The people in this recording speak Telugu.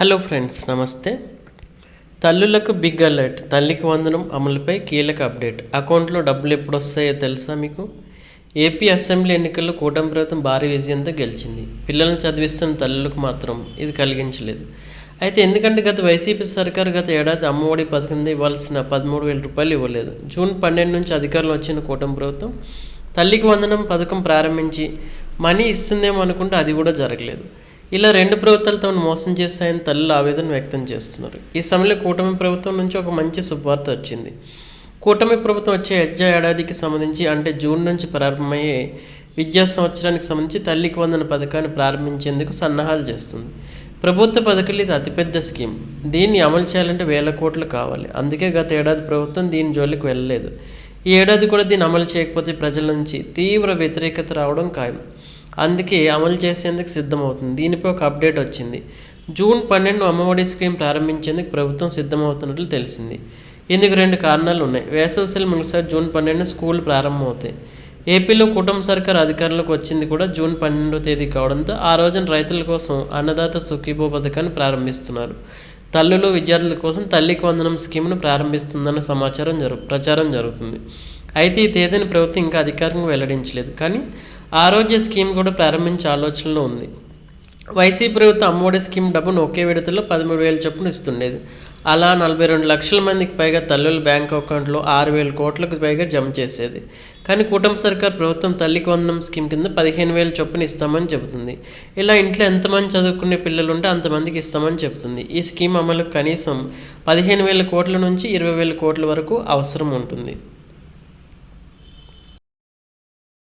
హలో ఫ్రెండ్స్ నమస్తే. తల్లులకు బిగ్ అలర్ట్ తల్లికి వందనం అమలుపై కీలక అప్డేట్. అకౌంట్లో డబ్బులు ఎప్పుడు వస్తాయో తెలుసా మీకు? ఏపీ అసెంబ్లీ ఎన్నికల్లో కూటమి ప్రభుత్వం భారీ విజయంతో గెలిచింది. పిల్లలను చదివిస్తున్న తల్లులకు మాత్రం ఇది కలిగించలేదు. అయితే ఎందుకంటే గత వైసీపీ సర్కారు గత ఏడాది అమ్మఒడి పథకం ఇవ్వాల్సిన పదమూడు వేల రూపాయలు ఇవ్వలేదు. జూన్ పన్నెండు నుంచి అధికారంలో వచ్చిన కూటమి ప్రభుత్వం తల్లికి వందనం పథకం ప్రారంభించి మనీ ఇస్తుందేమో అనుకుంటే అది కూడా జరగలేదు. ఇలా రెండు ప్రభుత్వాలు తమను మోసం చేశాయని తల్లులు ఆవేదన వ్యక్తం చేస్తున్నారు. ఈ సమయంలో కూటమి ప్రభుత్వం నుంచి ఒక మంచి శుభవార్త వచ్చింది. కూటమి ప్రభుత్వం వచ్చే విద్యా ఏడాదికి సంబంధించి అంటే జూన్ నుంచి ప్రారంభమయ్యే విద్యా సంవత్సరానికి సంబంధించి తల్లికి వందన పథకాన్ని ప్రారంభించేందుకు సన్నాహాలు చేస్తుంది. ప్రభుత్వ పథకాలు ఇది అతిపెద్ద స్కీమ్. దీన్ని అమలు చేయాలంటే వేల కోట్లు కావాలి. అందుకే గత ఏడాది ప్రభుత్వం దీని జోలికి వెళ్ళలేదు. ఈ ఏడాది కూడా దీన్ని అమలు చేయకపోతే ప్రజల నుంచి తీవ్ర వ్యతిరేకత రావడం ఖాయం. అందుకే అమలు చేసేందుకు సిద్ధమవుతుంది. దీనిపై ఒక అప్డేట్ వచ్చింది. జూన్ పన్నెండు అమ్మఒడి స్కీమ్ ప్రారంభించేందుకు ప్రభుత్వం సిద్ధమవుతున్నట్లు తెలిసింది. ఇందుకు రెండు కారణాలు ఉన్నాయి. వేసవి సెలవు ముగిసారి జూన్ పన్నెండు స్కూల్ ప్రారంభమవుతాయి. ఏపీలో కుటుంబ సర్కార్ అధికారంలోకి వచ్చింది కూడా జూన్ పన్నెండో తేదీ కావడంతో ఆ రోజున రైతుల కోసం అన్నదాత సుఖీభో పథకాన్ని ప్రారంభిస్తున్నారు. తల్లులు విద్యార్థుల కోసం తల్లికి వందనం స్కీమ్ను ప్రారంభిస్తుందన్న సమాచారం జరు ప్రచారం జరుగుతుంది. అయితే ఈ తేదీని ప్రభుత్వం ఇంకా అధికారికంగా వెల్లడించలేదు. కానీ ఆరోగ్య స్కీమ్ కూడా ప్రారంభించే ఆలోచనలో ఉంది. వైసీపీ ప్రభుత్వం అమ్మఒడి స్కీమ్ డబ్బును ఒకే విడతలో పదమూడు వేల చొప్పున ఇస్తుండేది. అలా నలభై రెండు లక్షల మందికి పైగా తల్లుల బ్యాంక్ అకౌంట్లో ఆరు వేల కోట్లకు పైగా జమ చేసేది. కానీ కూటమి సర్కార్ ప్రభుత్వం తల్లికి వందనం స్కీమ్ కింద పదిహేను వేల చొప్పున ఇస్తామని చెబుతుంది. ఇలా ఇంట్లో ఎంతమంది చదువుకునే పిల్లలు ఉంటే అంతమందికి ఇస్తామని చెబుతుంది. ఈ స్కీమ్ అమలు కనీసం పదిహేను వేల కోట్ల నుంచి ఇరవై వేల కోట్ల వరకు అవసరం ఉంటుంది.